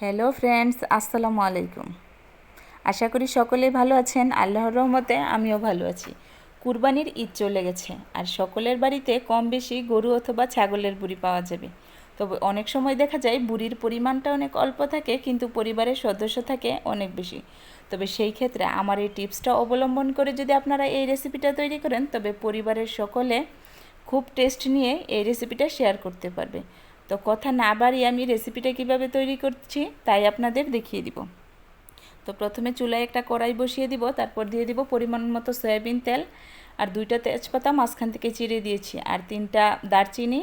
Hello friends আসসালামু আলাইকুম আশা করি সকলেই ভালো আছেন। আল্লাহর রহমতে আমিও ভালো আছি। কুরবানির ঈদ চলে গেছে। আর সকলের বাড়িতে কম বেশি গরু অথবা ছাগলের বুড়ি পাওয়া যাবে। তবে অনেক সময় দেখা যায় বুড়ির পরিমাণটা অনেক অল্প থাকে, কিন্তু পরিবারের সদস্য থাকে অনেক বেশি। তবে সেই ক্ষেত্রে আমার এই টিপসটা অবলম্বন করে যদি আপনারা এই রেসিপিটা তৈরি করেন, তবে পরিবারের সকলে খুব টেস্ট নিয়ে এই রেসিপিটা শেয়ার করতে পারবে। তো কথা না বাড়িয়ে আমি রেসিপিটা কীভাবে তৈরি করছি, তাই আপনাদের দেখিয়ে দিব। তো প্রথমে চুলায় একটা কড়াই বসিয়ে দিব, তারপর দিয়ে দিব পরিমাণ মতো সয়াবিন তেল, আর দুইটা তেজপাতা মাঝখান থেকে চিড়ে দিয়েছি, আর তিনটা দারচিনি,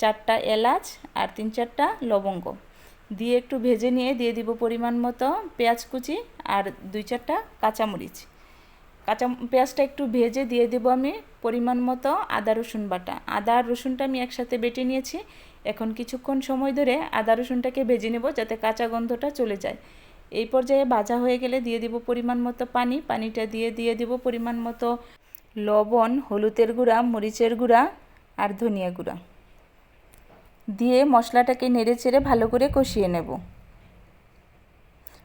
চারটা এলাচ, আর তিন চারটা লবঙ্গ। দিয়ে একটু ভেজে নিয়ে দিয়ে দিব পরিমাণ মতো পেঁয়াজ কুচি, আর দুই চারটা কাঁচামরিচ। কাঁচা পেঁয়াজটা একটু ভেজে দিয়ে দেবো আমি পরিমাণ মতো আদা, রসুন বাটা। আদা আর রসুনটা আমি একসাথে বেটে নিয়েছি। এখন কিছুক্ষণ সময় ধরে আদা, রসুনটাকে ভেজে নেব যাতে কাঁচা গন্ধটা চলে যায়। এই পর্যায়ে ভাজা হয়ে গেলে দিয়ে দিব পরিমাণ মতো পানি। পানিটা দিয়ে দিয়ে দিব পরিমাণ মতো লবণ, হলুদের গুঁড়া, মরিচের গুঁড়া আর ধনিয়া গুঁড়া। দিয়ে মশলাটাকে নেড়ে চেড়ে ভালো করে কষিয়ে নেব।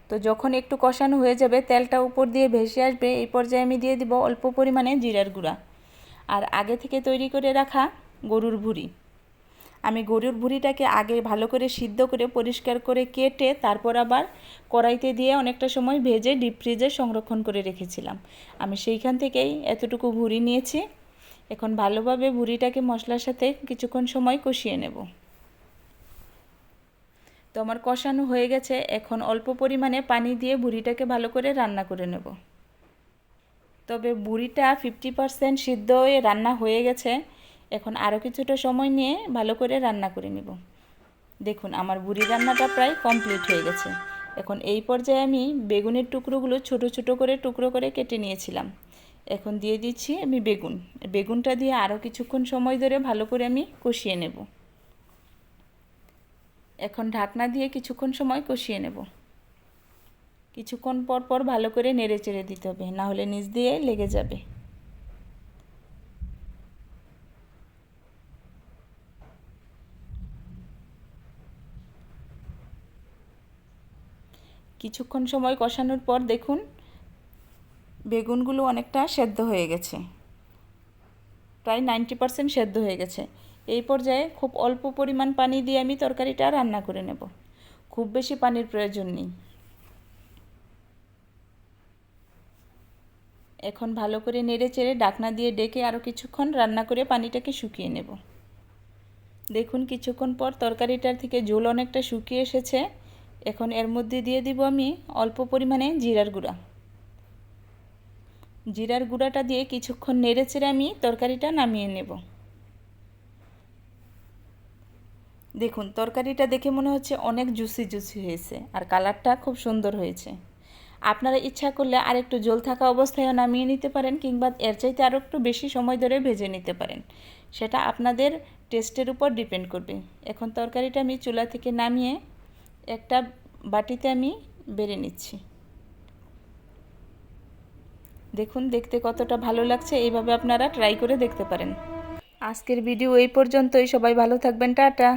তো যখন একটু কষানো হয়ে যাবে, তেলটা উপর দিয়ে ভেসে আসবে, এই পর্যায়ে আমি দিয়ে দিব অল্প পরিমাণে জিরার গুঁড়া। আর আগে থেকে তৈরি করে রাখা গরুর ভুড়ি। আমি গরুর ভুড়িটাকে আগে ভালো করে সিদ্ধ করে, পরিষ্কার করে কেটে তারপর আবার কড়াইতে দিয়ে অনেকটা সময় ভেজে ডিপ ফ্রিজে সংরক্ষণ করে রেখেছিলাম। আমি সেইখান থেকেই এতটুকু ভুড়ি নিয়েছি। এখন ভালোভাবে ভুড়িটাকে মশলার সাথে কিছুক্ষণ সময় কষিয়ে নেব। তো আমার কষানো হয়ে গেছে, এখন অল্প পরিমাণে পানি দিয়ে বুড়িটাকে ভালো করে রান্না করে নেব। তবে বুড়িটা ফিফটি পারসেন্ট সিদ্ধ হয়ে রান্না হয়ে গেছে, এখন আরও কিছুটা সময় নিয়ে ভালো করে রান্না করে নেব। দেখুন, আমার বুড়ি রান্নাটা প্রায় কমপ্লিট হয়ে গেছে। এখন এই পর্যায়ে আমি বেগুনের টুকরোগুলো ছোট ছোট করে টুকরো করে কেটে নিয়েছিলাম। এখন দিয়ে দিচ্ছি আমি বেগুন। বেগুনটা দিয়ে আরও কিছুক্ষণ সময় ধরে ভালো করে আমি কষিয়ে নেব। এখন ঢাকনা দিয়ে কিছুক্ষণ সময় কষিয়ে নেব। কিছুক্ষণ পর পর ভালো করে নেড়ে চেড়ে দিতে হবে, না হলে নিচ দিয়ে লেগে যাবে। কিছুক্ষণ সময় কষানোর পর দেখুন, বেগুনগুলো অনেকটা সেদ্ধ হয়ে গেছে। প্রায় নাইনটি পারসেন্ট সেদ্ধ হয়ে গেছে। এই পর্যায়ে খুব অল্প পরিমাণ পানি দিয়ে আমি তরকারিটা রান্না করে নেব। খুব বেশি পানির প্রয়োজন নেই। এখন ভালো করে নেড়ে চেড়ে ডাকনা দিয়ে ডেকে আরও কিছুক্ষণ রান্না করে পানিটাকে শুকিয়ে নেব। দেখুন কিছুক্ষণ পর তরকারিটার থেকে ঝোল অনেকটা শুকিয়ে এসেছে। এখন এর মধ্যে দিয়ে দিব আমি অল্প পরিমাণে জিরার গুঁড়া। জিরার গুঁড়াটা দিয়ে কিছুক্ষণ নেড়ে চেড়ে আমি তরকারিটা নামিয়ে নেব। দেখুন, তরকারিটা দেখে মনে হচ্ছে অনেক জুসি জুসি হয়েছে আর কালারটা খুব সুন্দর হয়েছে। আপনারা ইচ্ছা করলে আর একটু জল থাকা অবস্থায়ও নামিয়ে নিতে পারেন কিংবা এর চাইতে আরও একটু বেশি সময় ধরে ভেজে নিতে পারেন। সেটা আপনাদের টেস্টের উপর ডিপেন্ড করবে। এখন তরকারিটা আমি চুলা থেকে নামিয়ে একটা বাটিতে আমি বেড়ে নিচ্ছি। দেখুন, দেখতে কতটা ভালো লাগছে, এইভাবে আপনারা ট্রাই করে দেখতে পারেন। আজকের ভিডিও এই পর্যন্তই। সবাই ভালো থাকবেন। টাটা।